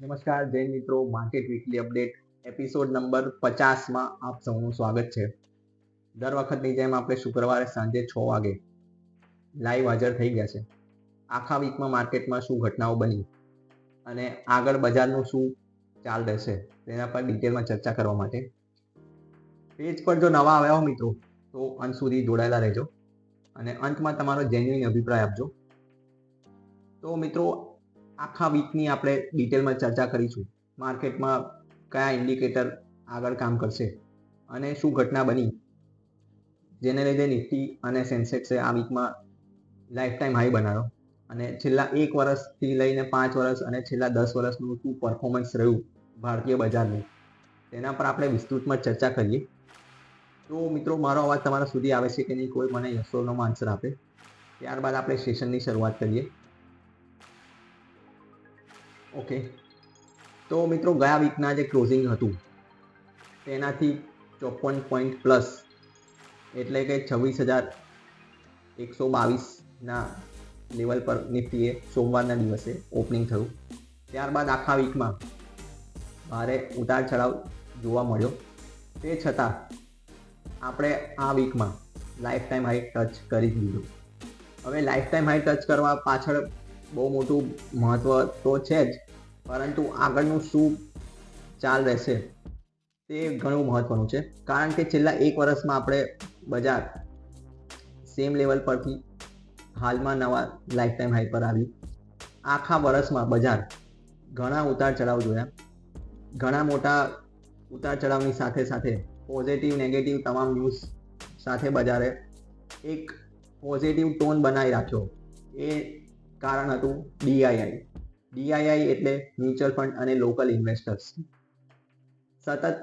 નમસ્કાર જૈન મિત્રો. Market weekly update episode number પચાસમાં આપ સૌનું સ્વાગત છે. દર વખતની જેમ આપણે શુક્રવારે સાંજે છ વાગે લાઈવ હાજર થઈ ગયા છે. આખા વીકમાં માર્કેટમાં શું ઘટનાઓ બની અને આગળ બજારનું શું ચાલ રહેશે તેના પર ડિટેલમાં ચર્ચા કરવા માટે. પેજ પર જો નવા આવ્યા હો મિત્રો, તો અંત સુધી જોડાયેલા રહેજો અને અંતમાં તમારો જેન્યુઇન અભિપ્રાય આપજો. તો મિત્રો આખા વીકની આપણે ડિટેલમાં ચર્ચા કરીશું. માર્કેટમાં કયા ઇન્ડિકેટર આગળ કામ કરશે અને શું ઘટના બની, જેને લીધે નિફ્ટી અને સેન્સેક્સે આ વીકમાં લાઈફ ટાઈમ હાઈ બનાવ્યો અને છેલ્લા એક વર્ષથી લઈને પાંચ વર્ષ અને છેલ્લા દસ વર્ષનું શું પરફોર્મન્સ રહ્યું ભારતીય બજારનું, તેના પર આપણે વિસ્તૃતમાં ચર્ચા કરીએ. તો મિત્રો, મારો અવાજ તમારા સુધી આવે છે કે નહીં, કોઈ મને યસોનો આન્સર આપે. ત્યારબાદ આપણે સેશનની શરૂઆત કરીએ. ઓકે તો મિત્રો, ગયા વીકના જે ક્લોઝિંગ હતું, તેનાથી ચોપન પોઈન્ટ પ્લસ એટલે કે છવ્વીસ હજાર એકસો બાવીસના લેવલ પર નિફ્ટીએ સોમવારના દિવસે ઓપનિંગ થયું. ત્યારબાદ આખા વીકમાં ભારે ઉતાર ચઢાવ જોવા મળ્યો. તે છતાં આપણે આ વીકમાં લાઈફ ટાઈમ હાઈ ટચ કરી દીધું હવે લાઈફ ટાઈમ હાઈ ટચ કરવા પાછળ બહુ મોટું મહત્વ તો છે જ, પરંતુ આગળનું શું ચાલ રહેશે તે ઘણું મહત્વનું છે. કારણ કે છેલ્લા એક વર્ષમાં આપણે બજાર સેમ લેવલ પરથી હાલમાં નવા લાઈફ ટાઈમ હાઈ પર આવ્યું આખા વર્ષમાં બજાર ઘણા ઉતાર ચઢાવ જોયા. ઘણા મોટા ઉતાર ચઢાવની સાથે સાથે પોઝિટિવ નેગેટિવ તમામ ન્યૂઝ સાથે બજારે એક પોઝિટિવ ટોન બનાવી રાખ્યો. એ કારણ હતું ડીઆઈઆઈ ડીઆઈઆઈ એટલે મ્યુચ્યુઅલ ફંડ અને લોકલ ઇન્વેસ્ટર્સ સતત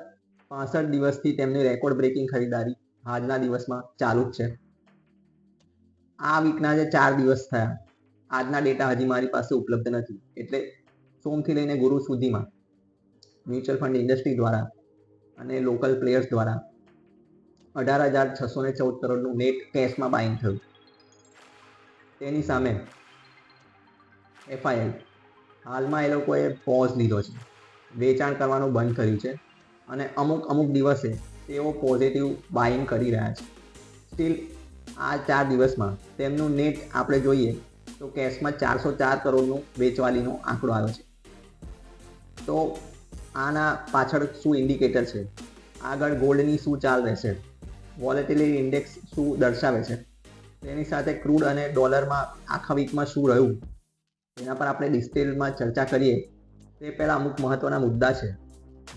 પાસઠ દિવસથી તેમની રેકોર્ડ બ્રેકિંગ ખરીદારી આજના દિવસમાં ચાલુ જ છે. આ વીકના જે ચાર દિવસ થયા, આજના ડેટા હજી મારી પાસે ઉપલબ્ધ નથી. એટલે સોમથી લઈને ગુરુ સુધીમાં મ્યુચ્યુઅલ ફંડ ઇન્ડસ્ટ્રી દ્વારા અને લોકલ પ્લેયર્સ દ્વારા અઢાર હજાર છસો ને ચૌદ કરોડનું નેટ કેશમાં બાઇંગ થયું. તેની સામે એફઆઈઆઈ હાલમાં એ લોકોએ પોઝ લીધો છે. વેચાણ કરવાનું બંધ કર્યું છે. અને અમુક અમુક દિવસે તેઓ પોઝિટિવ બાઇંગ કરી રહ્યા છે. સ્ટીલ આ ચાર દિવસમાં તેમનું નેટ આપણે જોઈએ તો કેશમાં ચારસો ચાર કરોડનું વેચવાલીનો આંકડો આવ્યો છે. તો આના પાછળ શું ઇન્ડિકેટર છે? આગળ ગોલ્ડની શું ચાલ રહેશે? વોલેટિલિટી ઇન્ડેક્સ શું દર્શાવે છે? તેની સાથે ક્રૂડ અને ડોલરમાં આખા વીકમાં શું રહ્યું? તેના પર આપણે ડિટેલમાં ચર્ચા કરીએ, તે પહેલાં અમુક મહત્ત્વના મુદ્દા છે,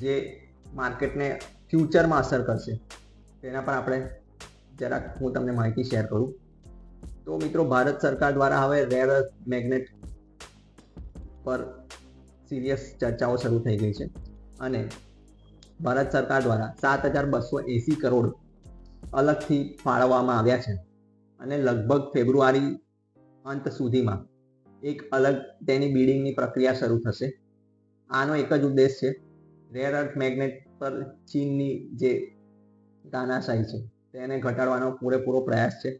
જે માર્કેટને ફ્યુચરમાં અસર કરશે. તેના પર આપણે જરાક હું તમને માહિતી શેર કરું. તો મિત્રો, ભારત સરકાર દ્વારા હવે રેર મેગ્નેટ પર સિરિયસ ચર્ચાઓ શરૂ થઈ ગઈ છે. અને ભારત સરકાર દ્વારા સાત હજાર બસો એંસી કરોડ અલગથી ફાળવવામાં આવ્યા છે. અને લગભગ ફેબ્રુઆરી અંત સુધીમાં એક અલગ તેની બિડિંગની પ્રક્રિયા શરૂ થશે. આનો એક જ ઉદ્દેશ છે રેર અર્થ મેગ્નેટ પર ચીનની જે તાનાશાહી છે, તેને ઘટાડવાનો પૂરેપૂરો પ્રયાસ છે.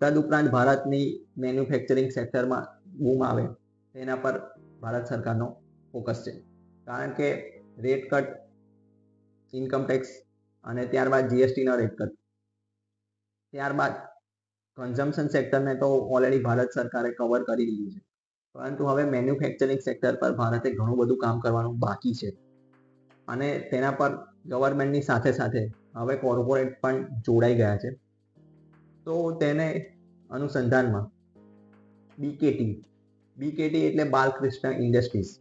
તદુપરાંત ભારતની મેન્યુફેક્ચરિંગ સેક્ટરમાં બૂમ આવે, તેના પર ભારત સરકારનો ફોકસ છે. કારણ કે રેટ કટ ઇન્કમ ટેક્સ અને ત્યારબાદ જીએસટીનો રેટ કટ ત્યારબાદ કન્ઝમ્પશન સેક્ટરને તો ઓલરેડી ભારત સરકારે કવર કરી દીધું છે. પરંતુ હવે મેન્યુફેક્ચરિંગ સેક્ટર પર ભારતે ઘણું બધું કામ કરવાનું બાકી છે. અને તેના પર ગવર્મેન્ટની સાથે સાથે હવે કોર્પોરેટ પણ જોડાઈ ગયા છે. તો તેને અનુસંધાનમાં બીકેટી બીકેટી એટલે બાલકૃષ્ણ ઇન્ડસ્ટ્રીઝ.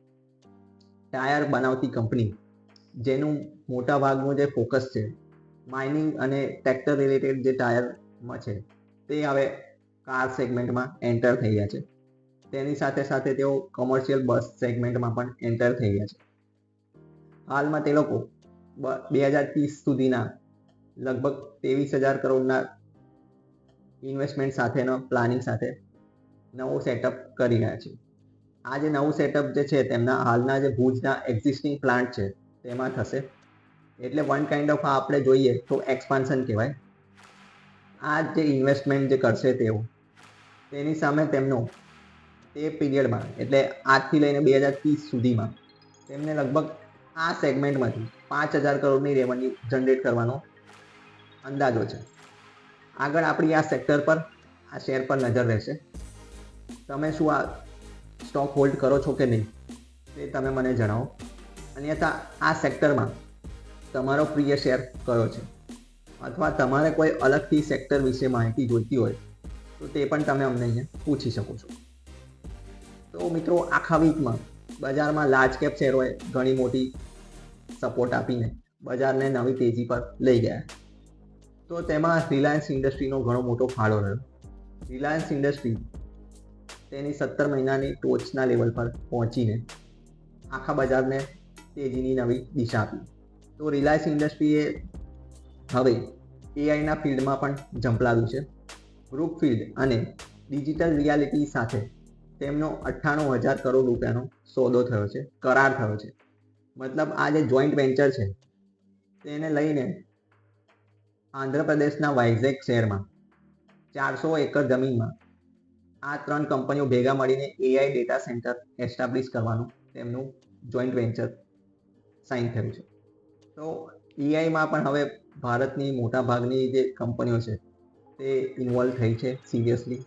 ટાયર બનાવતી કંપની, જેનું મોટા ભાગનું જે ફોકસ છે માઇનિંગ અને ટ્રેક્ટર રિલેટેડ જે ટાયરમાં છે, તે હવે કાર સેગમેન્ટમાં એન્ટર થઈ ગયા છે. તેની સાથે સાથે તેઓ કોમર્શિયલ બસ સેગમેન્ટમાં પણ એન્ટર થઈ ગયા છે. હાલમાં તે લોકો બે હજાર ત્રીસ સુધીના લગભગ ત્રેવીસ હજાર કરોડના ઇન્વેસ્ટમેન્ટ સાથેનો પ્લાનિંગ સાથે નવો સેટઅપ કરી રહ્યા છે. આ જે નવું સેટઅપ જે છે તેમના હાલના જે ભુજના એક્ઝિસ્ટિંગ પ્લાન્ટ છે તેમાં થશે. એટલે વન કાઇન્ડ ઓફ આપણે જોઈએ તો એક્સપાન્શન કહેવાય. આ જે ઇન્વેસ્ટમેન્ટ જે કરશે તેઓ, તેની સામે તેમનો તે પીરિયડમાં, એટલે આજથી લઈને બે હજાર ત્રીસ સુધીમાં, તેમને લગભગ આ સેગમેન્ટમાંથી પાંચ હજાર કરોડની રેવન્યુ જનરેટ કરવાનો અંદાજો છે. આગળ આપણી આ સેક્ટર પર, આ શેર પર નજર રહેશે. તમે શું આ સ્ટોક હોલ્ડ કરો છો કે નહીં, તે તમે મને જણાવો. અન્યથા, આ સેક્ટરમાં તમારો પ્રિય શેર કયો છે? અથવા તમારે કોઈ અલગથી સેક્ટર વિશે માહિતી જોઈતી હોય, તો તે પણ તમે અમને અહીંયા પૂછી શકો છો. તો મિત્રો, આખા વીકમાં બજારમાં લાર્જ કેપ શેરોએ ઘણી મોટી સપોર્ટ આપીને બજારને નવી તેજી પર લઈ ગયા. તો તેમાં રિલાયન્સ ઇન્ડસ્ટ્રીનો ઘણો મોટો ફાળો રહ્યો. રિલાયન્સ ઇન્ડસ્ટ્રી તેની સત્તર મહિનાની ટોચના લેવલ પર પહોંચીને આખા બજારને તેજીની નવી દિશા આપી. તો રિલાયન્સ ઇન્ડસ્ટ્રીએ હવે એઆઈના ફિલ્ડમાં પણ ઝંપલાવ્યું છે. ગ્રુપ ફિલ્ડ અને ડિજિટલ રિયાલિટી સાથે તેમનો અઠ્ઠાણું હજાર કરોડ રૂપિયાનો સોદો થયો છે, કરાર થયો છે. મતલબ આ જે જોઈન્ટ વેન્ચર છે, તેને લઈને આંધ્રપ્રદેશના વાઇઝેક શહેરમાં ચારસો એકર જમીનમાં આ ત્રણ કંપનીઓ ભેગા મળીને એઆઈ ડેટા સેન્ટર એસ્ટાબ્લિશ કરવાનું તેમનું જોઈન્ટ વેન્ચર સાઇન થયું છે. તો એઆઈમાં પણ હવે ભારતની મોટા ભાગની જે કંપનીઓ છે, તે ઇન્વોલ્વ થઈ છે સિરિયસલી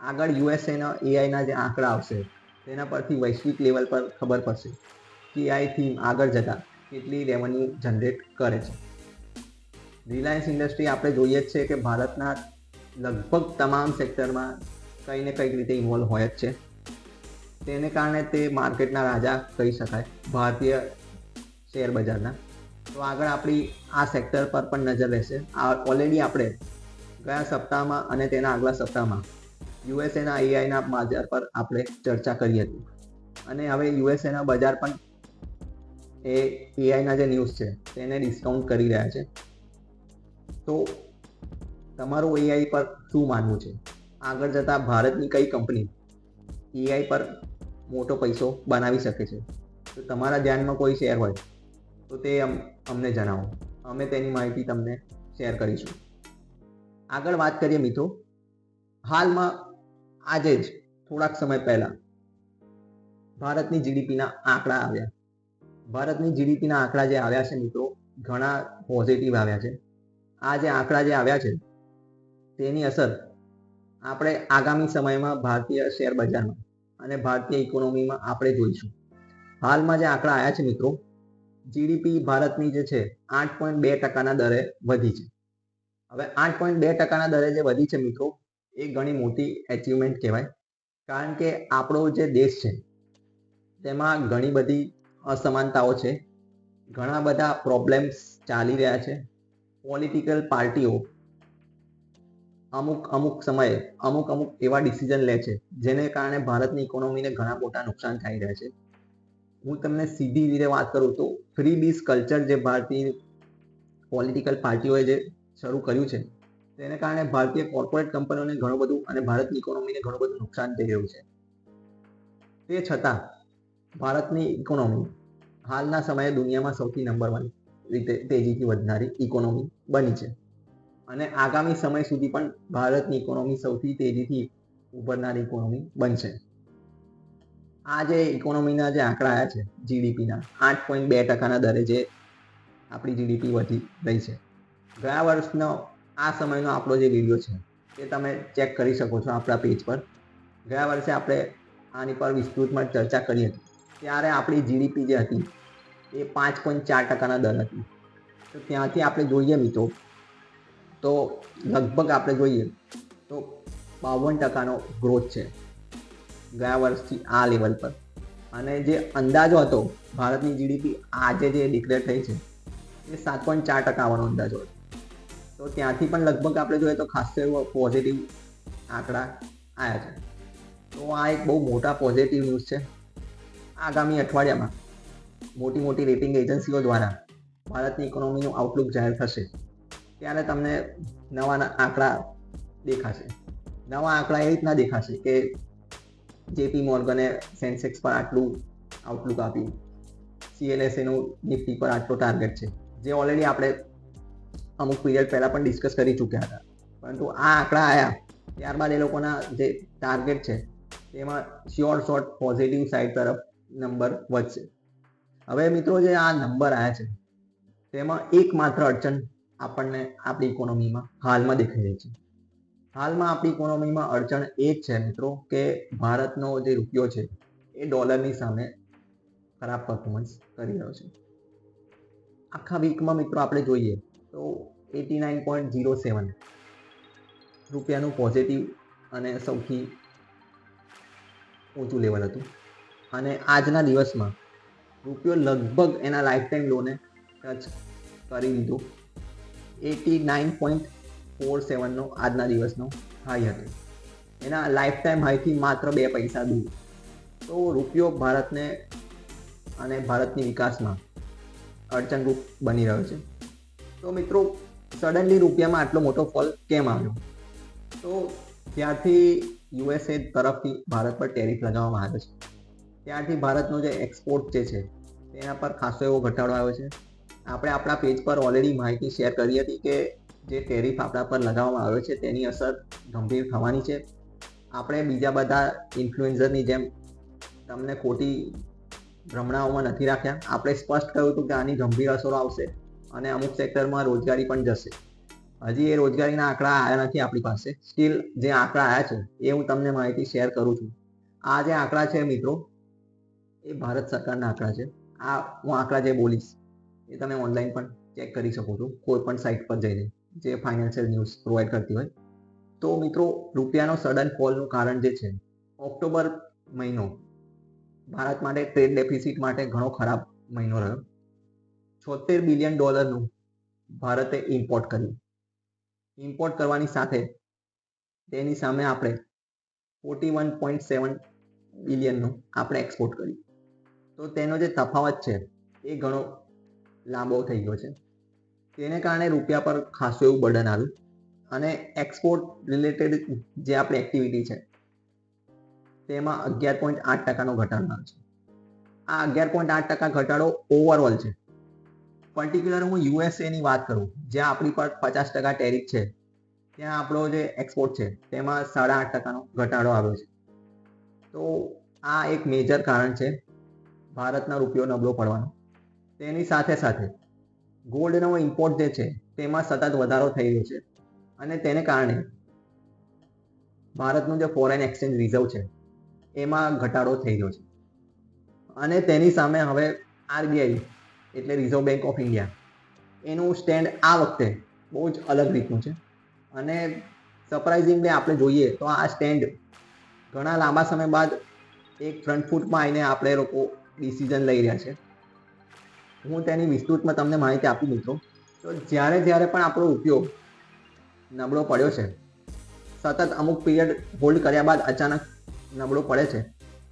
આગળ યુએસએના એઆઈના જે આંકડા આવશે, તેના પરથી વૈશ્વિક લેવલ પર ખબર પડશે કે એઆઈ થીમ આગળ જતાં કેટલી રેવન્યુ જનરેટ કરે છે. રિલાયન્સ ઇન્ડસ્ટ્રી આપણે જોઈએ જ છે કે ભારતના લગભગ તમામ સેક્ટરમાં કંઈ ને કંઈક રીતે ઇન્વોલ્વ હોય જ છે. તેને કારણે તે માર્કેટના રાજા કહી શકાય, ભારતીય શેર બજારના તો આગળ આપણી આ સેક્ટર પર પણ નજર રહેશે. ઓલરેડી આપણે ગયા સપ્તાહમાં અને તેના આગલા સપ્તાહમાં યુએસએના એઆઈના બજાર પર આપણે ચર્ચા કરી હતી અને હવે યુએસએના બજાર પણ એ એઆઈના જે ન્યૂઝ છે, તેને ડિસ્કાઉન્ટ કરી રહ્યા છે. તો તમારું એઆઈ પર શું માનવું છે? આગળ જતાં ભારતની કઈ કંપની એઆઈ પર મોટો પૈસો બનાવી શકે છે? તો તમારા ધ્યાનમાં કોઈ શેર હોય, તો તે અમને જણાવો. અમે તેની માહિતી તમને શેર કરીશું. આગળ વાત કરીએ મિત્રો. હાલમાં આજે જ, થોડાક સમય પહેલા, ભારતની જીડીપીના આંકડા આવ્યા. ભારતની જીડીપીના આંકડા જે આવ્યા છે મિત્રો, ઘણા પોઝિટિવ આવ્યા છે. આ જે આંકડા જે આવ્યા છે, તેની અસર આપણે આગામી સમયમાં ભારતીય શેર બજારમાં અને ભારતીય ઇકોનોમીમાં આપણે જોઈશું. હાલમાં જે આંકડા આવ્યા છે મિત્રો જીડીપી ભારતની જે છે, આઠ પોઈન્ટ બે ટકાના દરે વધી છે. હવે આઠ પોઈન્ટ બે ટકાના દરે જે વધી છે મિત્રો એ ઘણી મોટી એચિવમેન્ટ કહેવાય. કારણ કે આપણો જે દેશ છે, તેમાં ઘણી બધી અસમાનતાઓ છે. ઘણા બધા પ્રોબ્લેમ્સ ચાલી રહ્યા છે. પોલિટિકલ પાર્ટીઓ અમુક અમુક સમયે, અમુક અમુક એવા ડિસિઝન લે છે, જેને કારણે ભારતની ઇકોનોમીને ઘણા મોટા નુકસાન થઈ રહ્યા છે. હું તમને સીધી રીતે વાત કરું તો ફ્રી બીસ કલ્ચર જે ભારતીય પોલિટિકલ પાર્ટીઓએ જે શરૂ કર્યું છે તેને કારણે ભારતીય કોર્પોરેટ કંપનીઓને ઘણું બધું અને ભારતની ઇકોનોમીને ઘણું બધું નુકસાન થઈ રહ્યું છે. તે છતાં ભારતની ઇકોનોમી હાલના સમયે દુનિયામાં સૌથી નંબર વન રીતે તેજીથી વધનારી ઇકોનોમી બની છે. અને આગામી સમય સુધી પણ ભારતની ઇકોનોમી સૌથી તેજીથી ઉભરનારી ઇકોનોમી બનશે આ જે ઇકોનોમીના જે આંકડા આવ્યા છે જીડીપીના આઠ પોઈન્ટ બે ટકાના દરે જે આપણી જીડીપી વધી રહી છે. ગયા વર્ષનો આ સમયનો આપણો જે વીડિયો છે તે તમે ચેક કરી શકો છો આપણા પેજ પર. ગયા વર્ષે આપણે આની પર વિસ્તૃતમાં ચર્ચા કરી હતી. ત્યારે આપણી જીડીપી જે હતી, એ પાંચ પોઈન્ટ ચાર ટકાના દર હતી. તો ત્યાંથી આપણે જોઈએ મિત્રો, તો લગભગ આપણે જોઈએ, તો બાવન ટકાનો ગ્રોથ છે ગયા વર્ષથી આ લેવલ પર. અને જે અંદાજો હતો ભારતની જીડીપી આજે જે ડિક્લેર થઈ છે, એ સાત પોઈન્ટ ચાર ટકા આવવાનો અંદાજો હતો. તો ત્યાંથી પણ લગભગ આપણે જોઈએ તો ખાસ એવો પોઝિટિવ આંકડા આવ્યા છે. તો આ એક બહુ મોટા પોઝિટિવ ન્યૂઝ છે. આગામી અઠવાડિયામાં મોટી મોટી રેટિંગ એજન્સીઓ દ્વારા ભારતની ઇકોનોમીનું આઉટલુક જાહેર થશે. ત્યારે તમને નવા આંકડા દેખાશે. નવા આંકડા એ રીતના દેખાશે કે જેપી મોર્ગને સેન્સેક્સ પર આટલું આઉટલુક આપ્યું. સીએલએસએનું નિફ્ટી પર આટલો ટાર્ગેટ છે. જે ઓલરેડી આપણે અમુક પીરિયડ પહેલાં પણ ડિસ્કસ કરી ચૂક્યા હતા. પરંતુ આ આંકડા આવ્યા ત્યારબાદ એ લોકોના જે ટાર્ગેટ છે, તેમાં શ્યોર શોર્ટ પોઝિટિવ સાઈડ તરફ નંબર વધશે. હવે મિત્રો જે આ નંબર આવ્યા છે, તેમાં એકમાત્ર અડચણ આપણને આપણી ઇકોનોમીમાં હાલમાં દેખાઈ રહી છે. હાલમાં આપણી ઇકોનોમીમાં અડચણ એ જ છે મિત્રો કે ભારતનો જે રૂપિયો છે, એ ડોલરની સામે ખરાબ પરફોર્મન્સ કરી રહ્યો છે. આખા વીકમાં મિત્રો આપણે જોઈએ તો eighty nine point zero seven રૂપિયાનું પોઝિટિવ અને સૌથી ઊંચું લેવલ હતું. અને આજના દિવસમાં રૂપિયો લગભગ એના લાઈફ ટાઈમ લોને ટચ કરી લીધું એટી નાઇન પોઈન્ટ ફોર સેવનનો આજના દિવસનો હાઈ હતો. એના લાઈફ ટાઈમ હાઈથી માત્ર બે પૈસા દૂર. તો રૂપિયો ભારતને અને ભારતની વિકાસમાં અડચણરૂપ બની રહ્યો છે. તો મિત્રો સડનલી રૂપિયામાં આટલો મોટો ફોલ કેમ આવ્યો? તો ત્યારથી યુએસએ તરફથી ભારત પર ટેરિફ લગાવવામાં આવ્યો છે. ત્યારથી ભારતનો જે એક્સપોર્ટ જે છે, તેના પર ખાસો એવો ઘટાડો આવ્યો છે. આપણે આપણા પેજ પર ઓલરેડી માહિતી શેર કરી હતી કે જે ટેરિફ આપણા પર લગાવવામાં આવ્યો છે, તેની અસર ગંભીર થવાની છે. આપણે બીજા બધા ઇન્ફ્લુએન્ઝરની જેમ તમને ખોટી ભ્રમણાઓમાં નથી રાખ્યા. આપણે સ્પષ્ટ કહ્યું હતું કે આની ગંભીર અસરો આવશે. અને અમુક સેક્ટરમાં રોજગારી પણ જશે. હજી એ રોજગારીના આંકડા આવ્યા નથી આપણી પાસે. સ્ટીલ જે આંકડા આવ્યા છે, એ હું તમને માહિતી શેર કરું છું. આ જે આંકડા છે મિત્રો, એ ભારત સરકારના આંકડા છે. આ હું આંકડા જે બોલીશ, એ તમે ઓનલાઈન પણ ચેક કરી શકો છો. કોઈ પણ સાઇટ પર જઈને, જે ફાઇનાન્શિયલ ન્યૂઝ પ્રોવાઈડ કરતી હોય. તો મિત્રો, રૂપિયાનો સડન ફોલનું કારણ જે છે, ઓક્ટોબર મહિનો ભારત માટે ટ્રેડ ડેફિસિટ માટે ઘણો ખરાબ મહિનો રહ્યો. છોતેર બિલિયન ડોલરનું ભારતે ઇમ્પોર્ટ કર્યું. ઇમ્પોર્ટ કરવાની સાથે તેની સામે આપણે ફોર્ટી વન પોઈન્ટ સેવન બિલિયનનું આપણે એક્સપોર્ટ કર્યું. તો તેનો જે તફાવત છે એ ઘણો લાંબો થઈ ગયો છે. તેને કારણે રૂપિયા પર ખાસું એવું બર્ડન આવ્યું અને એક્સપોર્ટ રિલેટેડ જે આપણી એક્ટિવિટી છે તેમાં અગિયાર પોઈન્ટ આઠ ટકાનો ઘટાડો આવ્યો છે. આ અગિયાર પોઈન્ટ આઠ ટકા ઘટાડો ઓવરઓલ છે. પર્ટિક્યુલર હું યુએસએની વાત કરું, જ્યાં આપણી પર પચાસ ટકા ટેરિફ છે, ત્યાં આપણો જે એક્સપોર્ટ છે, તેમાં સાડા આઠ ટકાનો ઘટાડો આવ્યો છે. તો આ એક મેજર કારણ છે, ભારતના રૂપિયો નબળો પડવાનો. તેની સાથે સાથે ગોલ્ડનો ઇમ્પોર્ટ જે છે, તેમાં સતત વધારો થઈ રહ્યો છે. અને તેને કારણે ભારતનું જે ફોરેન એક્સચેન્જ રિઝર્વ છે, એમાં ઘટાડો થઈ રહ્યો છે. અને તેની સામે હવે આરબીઆઈ એટલે રિઝર્વ બેંક ઓફ ઇન્ડિયા એનું સ્ટેન્ડ આ વખતે બહુ જ અલગ રીતનું છે. અને સરપ્રાઇઝિંગલી આપણે જોઈએ તો આ સ્ટેન્ડ ઘણા લાંબા સમય બાદ એક ફ્રન્ટ ફૂટમાં આવીને આપણે લોકો ડિસિઝન લઈ રહ્યા છે. હું તેની વિસ્તૃતમાં તમને માહિતી આપી મિત્રો. તો જ્યારે જ્યારે પણ આપણો ઉપયોગ નબળો પડ્યો છે, સતત અમુક પીરિયડ હોલ્ડ કર્યા બાદ અચાનક નબળો પડે છે,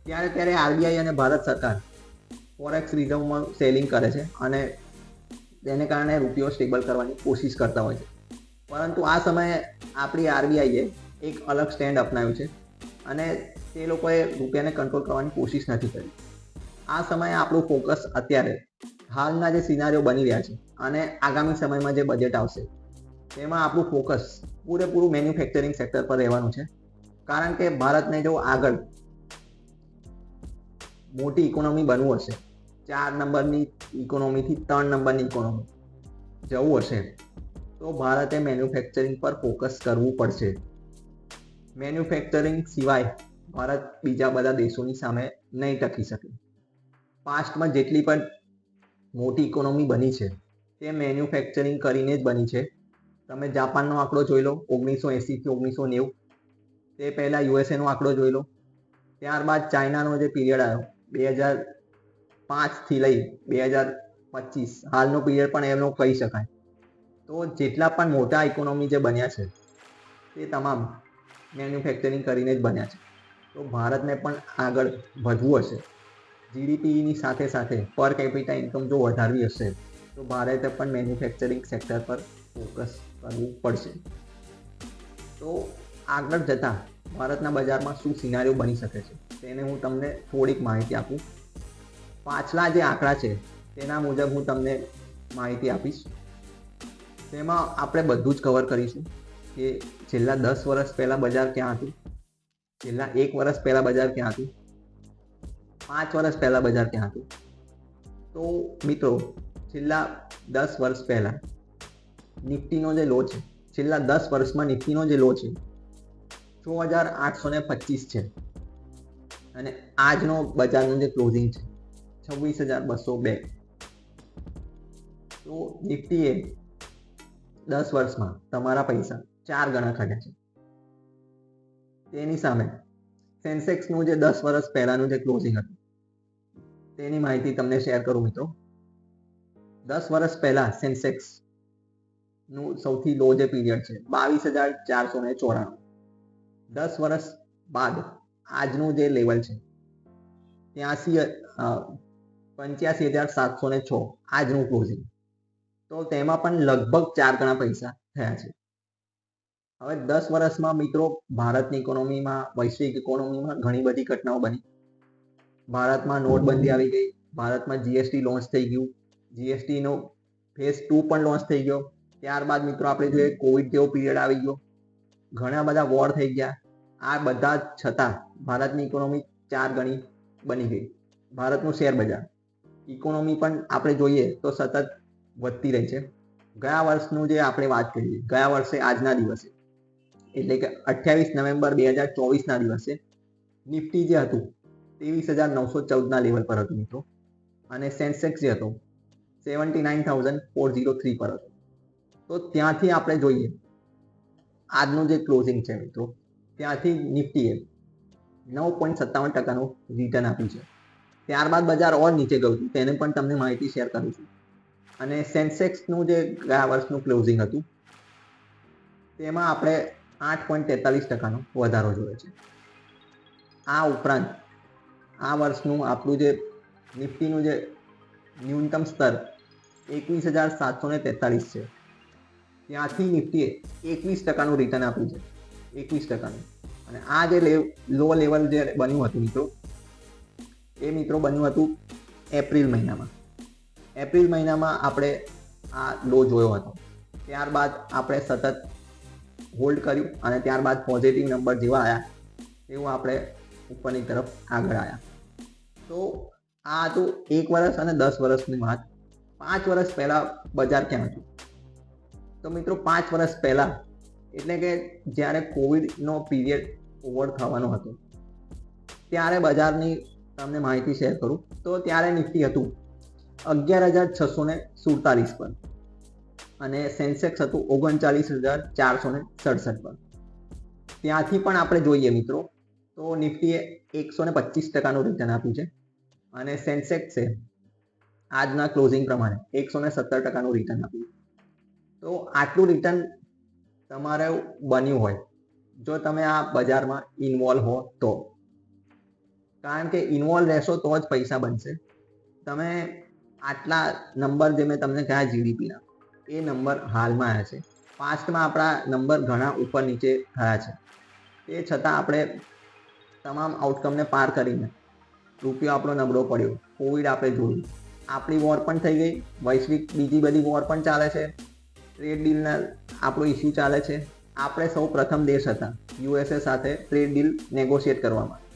ત્યારે ત્યારે આરબીઆઈ અને ભારત સરકાર ફોરેક્સ રિઝર્વમાં સેલિંગ કરે છે અને તેને કારણે રૂપિયો સ્ટેબલ કરવાની કોશિશ કરતા હોય છે. પરંતુ આ સમયે આપણી આરબીઆઈએ એક અલગ સ્ટેન્ડ અપનાવ્યું છે અને તે લોકોએ રૂપિયાને કંટ્રોલ કરવાની કોશિશ નથી કરી. આ સમયે આપણું ફોકસ અત્યારે હાલના જે સિનારીઓ બની રહ્યા છે અને આગામી સમયમાં જે બજેટ આવશે, તેમાં આપણું ફોકસ પૂરેપૂરું મેન્યુફેક્ચરિંગ સેક્ટર પર રહેવાનું છે. કારણ કે ભારતને જો આગળ મોટી ઇકોનોમી બનવું હશે ચાર નંબરની ઇકોનોમીથી ત્રણ નંબરની ઇકોનોમી. જવું હશે. તો ભારતે મેન્યુફેક્ચરિંગ પર ફોકસ કરવું પડશે. મેન્યુફેક્ચરિંગ સિવાય ભારત બીજા બધા દેશોની સામે નહીં ટકી શકે. પાસ્ટમાં જેટલી પણ મોટી ઇકોનોમી બની છે, તે મેન્યુફેક્ચરિંગ કરીને જ બની છે. તમે જાપાનનો આંકડો જોઈ લો, ઓગણીસો એંસીથી ઓગણીસો નેવું. તે પહેલાં યુએસએનો આંકડો જોઈ લો. ત્યારબાદ ચાઇનાનો જે પીરિયડ આવ્યો, બે હજાર પાંચથી લઈ બે હજાર પચીસ. હાલનો પીરિયડ પણ એમનો કહી શકાય. તો જેટલા પણ મોટા ઇકોનોમી જે બન્યા છે, તે તમામ મેન્યુફેક્ચરિંગ કરીને જ બન્યા છે. તો ભારતને પણ આગળ વધવું હશે. જીડીપીની સાથે સાથે પર કેપિટા ઇન્કમ જો વધારવી હશે, તો ભારતે પણ મેન્યુફેક્ચરિંગ સેક્ટર પર ફોકસ કરવું પડશે. તો આગળ જતાં ભારતના બજારમાં શું સિનારીઓ બની શકે છે, તેને હું તમને થોડીક માહિતી આપું. પાછલા જે આંકડા છે, તેના મુજબ હું તમને માહિતી આપીશ. તેમાં આપણે બધું જ કવર કરીશું કે છેલ્લા દસ વર્ષ પહેલાં બજાર ક્યાં હતું, છેલ્લા એક વર્ષ પહેલાં બજાર ક્યાં હતું, પાંચ વર્ષ પહેલાં બજાર ક્યાં હતું. તો મિત્રો, છેલ્લા દસ વર્ષ પહેલાં નિફ્ટીનો જે લો છે, છેલ્લા દસ વર્ષમાં નિફ્ટીનો જે લો છે છ હજાર આઠસો ને પચીસ છે. અને આજનો બજારનું જે ક્લોઝિંગ છે છવ્વીસ હજાર બસો બે તો નિફ્ટીએ દસ વર્ષમાં તમારા પૈસા ચાર ગણા ખાધા છે તેની સામે સેન્સેક્સનું જે દસ વર્ષ પહેલાનું જે ક્લોઝિંગ હતું તેની માહિતી તમને શેર કરું મિત્રો દસ વર્ષ પહેલા સેન્સેક્સનું સૌથી લો જે પીરિયડ છે બાવીસ હજાર ચારસો ને ચોરાણું દસ વર્ષ બાદ આજનું જે લેવલ છે ત્યાંસી પંચ્યાસી હજાર સાતસો ને છ. આજનું ક્લોઝિંગ તો તેમાં પણ લગભગ ચાર ગણા પૈસા થયા છે. હવે દસ વર્ષમાં મિત્રો ભારતની ઇકોનોમીમાં, વૈશ્વિક ઇકોનોમીમાં ઘણી બધી ઘટનાઓ બની. ભારતમાં નોટબંધી આવી ગઈ. ભારતમાં જીએસટી લોન્ચ થઈ ગયું. જીએસટીનો ફેઝ ટુ પણ લોન્ચ થઈ ગયો. ત્યારબાદ મિત્રો આપણે જોઈએ કોવિડ જેવો પીરિયડ આવી ગયો. ઘણા બધા વોર થઈ ગયા. આ બધા છતાં ભારતની ઇકોનોમી ચાર ગણી બની ગઈ. ભારતનું શેર બજાર. ઇકોનોમી પણ આપણે જોઈએ તો સતત વધતી રહી છે. ગયા વર્ષનું જે આપણે વાત કરીએ, ગયા વર્ષે આજના દિવસે, એટલે કે અઠ્યાવીસ નવેમ્બર બે હજાર ચોવીસના દિવસે, નિફ્ટી જે હતું, ત્રેવીસ હજાર નવસો ચૌદના લેવલ પર હતું મિત્રો. અને સેન્સેક્સ જે હતો, seventy nine thousand four zero three પર હતો. તો ત્યાંથી આપણે જોઈએ, આજનું જે ક્લોઝિંગ છે મિત્રો, ત્યાંથી નિફ્ટીએ નવ પોઈન્ટ સત્તાવન ટકાનું રિટર્ન આપ્યું છે. ત્યારબાદ બજાર ઓર નીચે ગયું હતું. તેને પણ તમને માહિતી શેર કરું છું. અને સેન્સેક્સનું જે ગયા વર્ષનું ક્લોઝિંગ હતું, તેમાં આપણે આઠ પોઈન્ટ તેતાલીસ ટકાનો વધારો જોયો છે. આ ઉપરાંત, આ વર્ષનું આપણું જે નિફ્ટીનું જે ન્યૂનતમ સ્તર એકવીસ હજાર સાતસો ને તેતાલીસ છે. ત્યાંથી નિફ્ટીએ એકવીસ ટકાનું રિટર્ન આપ્યું છે. એકવીસ ટકાનું. અને આ જે લો લેવલ જે બન્યું હતું મિત્રો એ મિત્રો બન્યું હતું એપ્રિલ મહિનામાં. એપ્રિલ મહિનામાં આપણે આ લો જોયો હતો. ત્યારબાદ આપણે સતત હોલ્ડ કર્યું અને ત્યારબાદ પોઝિટિવ નંબર જેવા આવ્યા એવું આપણે ઉપરની તરફ આગળ આવ્યા તો આ હતું એક વર્ષ અને દસ વર્ષની વાત. પાંચ વર્ષ પહેલાં બજાર ક્યાં હતું? તો મિત્રો પાંચ વર્ષ પહેલાં, એટલે કે જ્યારે કોવિડનો પીરિયડ ઓવર થવાનો હતો, ત્યારે બજારની તમને માહિતી શેર કરું. તો ત્યારે નિફ્ટી હતું અગિયાર હજાર છસો ને સુડતાલીસ પર અને સેન્સેક્સ હતું ઓગણચાલીસ હજાર ચારસો ને સડસઠ પર. ત્યાંથી પણ આપણે જોઈએ મિત્રો, તો નિફ્ટીએ એકસો ને પચીસ ટકાનું રિટર્ન આપ્યું છે અને સેન્સેક્સે આજના ક્લોઝિંગ પ્રમાણે એકસો ને સત્તર ટકાનું રિટર્ન આપ્યું તો આટલું રિટર્ન તમારે બન્યું હોય, જો તમે આ બજારમાં ઇન્વોલ્વ હો તો. કારણ કે ઇન્વોલ્વ રહેશો તો જ પૈસા બનશે. તમે આટલા નંબર જે મેં તમને કહ્યા જીડીપીના એ નંબર હાલમાં આવ્યા છે. પાસ્ટમાં આપણા નંબર ઘણા ઉપર નીચે થયા છે. તે છતાં આપણે તમામ આઉટકમને પાર કરીને રૂપિયો આપણો નબળો પડ્યો. કોવિડ આપણે જોયું. આપણી વોર પણ થઈ ગઈ. વૈશ્વિક બીજી બધી વોર પણ ચાલે છે. ટ્રેડ ડીલના આપણો ઇસ્યુ ચાલે છે. આપણે સૌ પ્રથમ દેશ હતા. યુએસએ સાથે ટ્રેડ ડીલ નેગોશિએટ કરવામાં.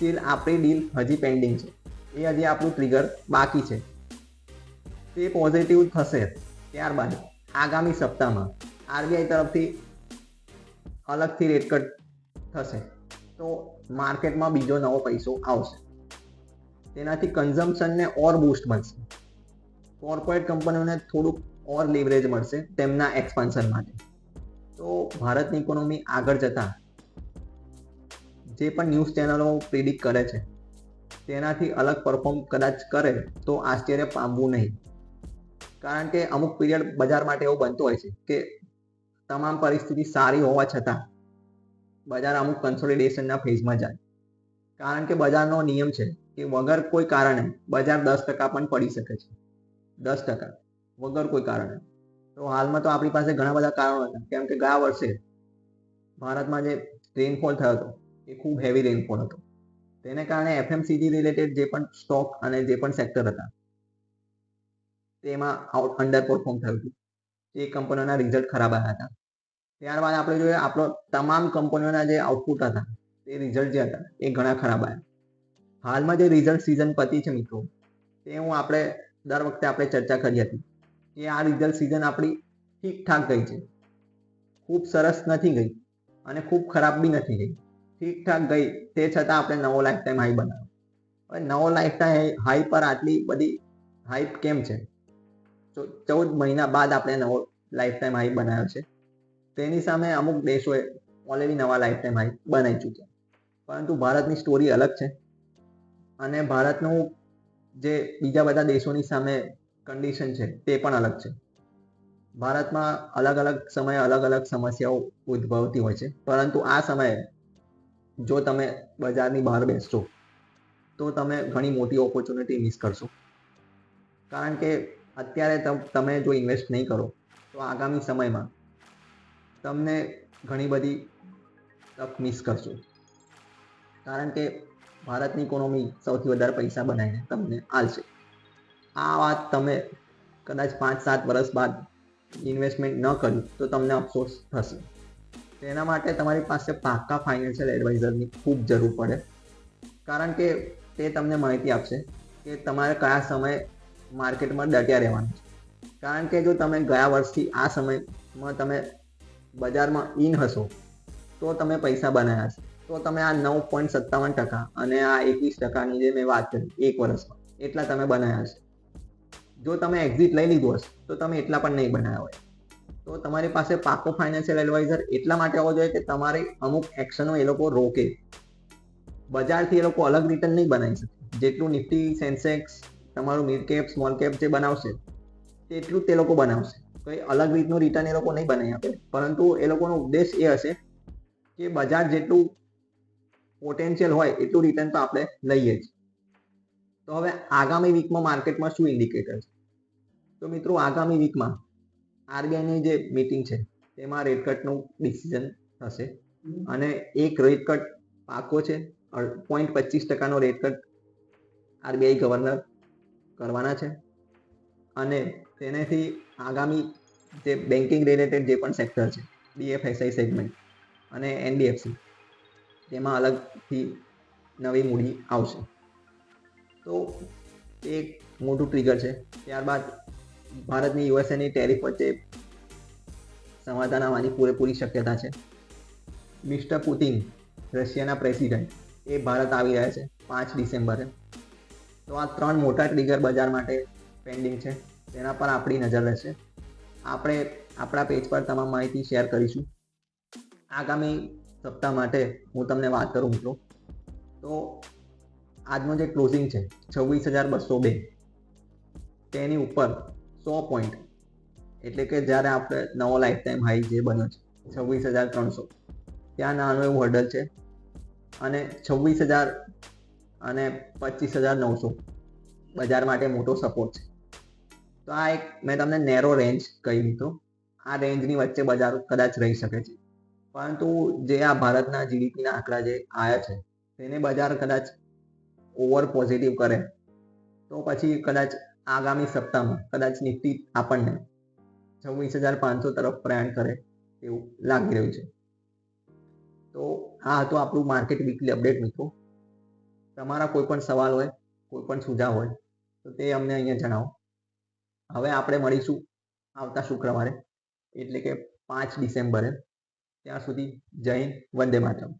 સ્ટીલ આપણી ડીલ હજી પેન્ડિંગ છે. એ હજી આપણું ટ્રિગર બાકી છે. તે પોઝિટિવ થશે ત્યારબાદ આગામી સપ્તાહમાં આરબીઆઈ તરફથી અલગથી રેટ કટ થશે. તો માર્કેટમાં બીજો નવો પૈસો આવશે. તેનાથી કન્ઝમ્પશનને ઓર બૂસ્ટ મળશે. કોર્પોરેટ કંપનીઓને થોડુંક ઓર લીવરેજ મળશે તેમના એક્સપાન્શન માટે. તો ભારતની ઇકોનોમી આગળ જતા જે પણ ન્યૂઝ ચેનલો પ્રિડિક્ટ કરે છે, તેનાથી અલગ પરફોર્મ કદાચ કરે તો આશ્ચર્ય પામવું નહીં. કારણ કે અમુક પીરિયડ બજાર માટે એવું બનતું હોય છે કે તમામ પરિસ્થિતિ સારી હોવા છતાં બજાર અમુક કન્સોલિડેશનના ફેઝમાં જાય. કારણ કે બજારનો નિયમ છે કે વગર કોઈ કારણે બજાર દસ ટકા પણ પડી શકે છે. દસ ટકા વગર કોઈ કારણે. તો હાલમાં તો આપણી પાસે ઘણા બધા કારણો હતા. કેમ કે ગયા વર્ષે ભારતમાં જે રેનફોલ થયો હતો એ ખૂબ હેવી રેનફોલ હતો. તેને કારણે એફએમસીજી રિલેટેડ જે પણ સ્ટોક અને જે પણ સેક્ટર હતા, તેમાં આઉટ અંડર પરફોર્મ થયું હતું. એ કંપનીઓના રિઝલ્ટ ખરાબ આવ્યા હતા. ત્યારબાદ આપણે જોઈએ આપણો તમામ કંપનીઓના જે આઉટપુટ હતા તે રિઝલ્ટ જે હતા, એ ઘણા ખરાબ આવ્યા. હાલમાં જે રિઝલ્ટ સિઝન પતી છે મિત્રો તે હું આપણે દર વખતે આપણે ચર્ચા કરી હતી કે આ રિઝલ્ટ સિઝન આપણી ઠીકઠાક ગઈ છે. ખૂબ સરસ નથી ગઈ અને ખૂબ ખરાબ બી નથી ગઈ. ઠીકઠાક ગઈ. તે છતાં આપણે નવો લાઈફ ટાઈમ હાઈ બનાવ્યો. હવે નવો લાઈફ ટાઈમ હાઈ પર આટલી બધી હાઈપ કેમ છે? ચૌદ મહિના બાદ આપણે નવો લાઈફ ટાઈમ હાઈ બનાવ્યો છે. તેની સામે અમુક દેશોએ ઓલરેડી નવા લાઈફ ટાઈમ હાઈ બનાવી ચૂક્યા. પરંતુ ભારતની સ્ટોરી અલગ છે. અને ભારતનું જે બીજા બધા દેશોની સામે કન્ડિશન છે, તે પણ અલગ છે. ભારતમાં અલગ અલગ સમયે અલગ અલગ સમસ્યાઓ ઉદ્ભવતી હોય છે. પરંતુ આ સમયે જો તમે બજારની બહાર બેસશો, તો તમે ઘણી મોટી ઓપોર્ચ્યુનિટી મિસ કરશો. કારણ કે અત્યારે તમે જો ઇન્વેસ્ટ નહીં કરો, તો આગામી સમયમાં તમને ઘણી બધી તક મિસ કરશો. કારણ કે ભારતની ઇકોનોમી સૌથી વધારે પૈસા બનાવીને તમને આલશે. આ વાત તમે કદાચ પાંચ સાત વર્ષ બાદ ઇન્વેસ્ટમેન્ટ ન કર્યું, તો તમને અફસોસ થશે. તેના માટે તમારી પાસે પાક્કા ફાઇનાન્શિયલ એડવાઇઝરની ખૂબ જરૂર પડે. કારણ કે તે તમને માહિતી આપશે કે તમારે કયા સમયે માર્કેટમાં ડટ્યા રહેવાનું છે. કારણ કે જો તમે ગયા વર્ષથી આ સમયમાં તમે બજારમાં ઇન હશો, તો તમે પૈસા બનાવ્યા છે તો તમે આ નવ પોઈન્ટ સત્તાવન ટકા અને આ એકવીસ ટકાની જે મેં વાત કરી, એક વર્ષમાં, એટલા તમે બનાવ્યા છે જો તમે એક્ઝિટ લઈ લીધું હશે, તો તમે એટલા પણ નહીં બનાવ્યા હોય. તો તમારી પાસે પાકો ફાઇનાન્શિયલ એડવાઇઝર એટલા માટે હોવો જોઈએ કે તમારી અમુક એક્શનો એ લોકો રોકે. બજારથી એ લોકો અલગ રિટર્ન નહીં બનાવી શકે. જેટલું નિફ્ટી સેન્સેક્સ તમારું મિડ કેપ સ્મોલ કેપ જે બનાવશે, તેટલું તે લોકો બનાવશે. કંઈ અલગ રીતનું રિટર્ન એ લોકો નહીં બનાવી આપે. પરંતુ એ લોકોનો ઉદ્દેશ એ હશે કે બજાર જેટલું પોટેન્શિયલ હોય એટલું રિટર્ન તો આપણે લઈએ જ. તો હવે આગામી વીકમાં માર્કેટમાં શું ઇન્ડિકેટર છે? તો મિત્રો આગામી વીકમાં આરબીઆઈની જે મીટિંગ છે તેમાં રેટ કટનું ડિસિઝન થશે. અને એક રેટ કટ પાકો છે પોઈન્ટ પચીસ ટકાનો રેટ કટ આરબીઆઈ ગવર્નર કરવાના છે. અને તેનાથી આગામી જે બેન્કિંગ રિલેટેડ જે પણ સેક્ટર છે ડીએફએસઆઈ સેગમેન્ટ અને એનડીએફસી તેમાં અલગથી નવી મૂડી આવશે. તો એક મોટું ટ્રિગર છે ત્યારબાદ ભારતની યુએસએની ટેરિફ વચ્ચે સમાધાન આવવાની પૂરેપૂરી શક્યતા છે. મિસ્ટર પુતિન, રશિયાના પ્રેસિડેન્ટ, એ ભારત આવી રહ્યા છે પાંચ ડિસેમ્બરે. તો આ ત્રણ મોટા ટ્રિગર બજાર માટે પેન્ડિંગ છે. તેના પર આપણી નજર રહેશે. આપણે આપણા પેજ પર તમામ માહિતી શેર કરીશું. આગામી સપ્તાહ માટે હું તમને વાત કરું મિત્રો. તો આજનો જે ક્લોઝિંગ છે, છવ્વીસ હજાર બસો બે. તેની ઉપર સો પોઈન્ટ એટલે કે જ્યારે આપણે નવો લાઈફ ટાઈમ હાઈ જે બન્યો છે, છવ્વીસ હજાર ત્રણસો. ત્યાં નાનું એવું હર્ડલ છે. અને છવ્વીસ હજાર અને પચીસ હજાર નવસો બજાર માટે મોટો સપોર્ટ છે. તો આ એક મેં તમને નેરો રેન્જ કહી દીધો. આ રેન્જની વચ્ચે બજાર કદાચ રહી શકે છે. પરંતુ જે આ ભારતના જીડીપીના આંકડા જે આવ્યા છે, તેને બજાર કદાચ ઓવર પોઝિટિવ કરે. તો પછી કદાચ આગામી સપ્તાહમાં કદાચ નિફ્ટી આપણને છવ્વીસ હજાર પાંચસો તરફ પ્રયાણ કરે એવું લાગી રહ્યું છે. તો આ હતું આપણું માર્કેટ વીકલી અપડેટ મિત્રો. તમારા કોઈ પણ સવાલ હોય, કોઈ પણ સુઝાવ હોય, તો તે અમને અહીંયા જણાવો. હવે આપણે મળીશું આવતા શુક્રવારે, એટલે કે પાંચ ડિસેમ્બરે, ત્યાં સુધી હિન્દ, વંદે માતરમ.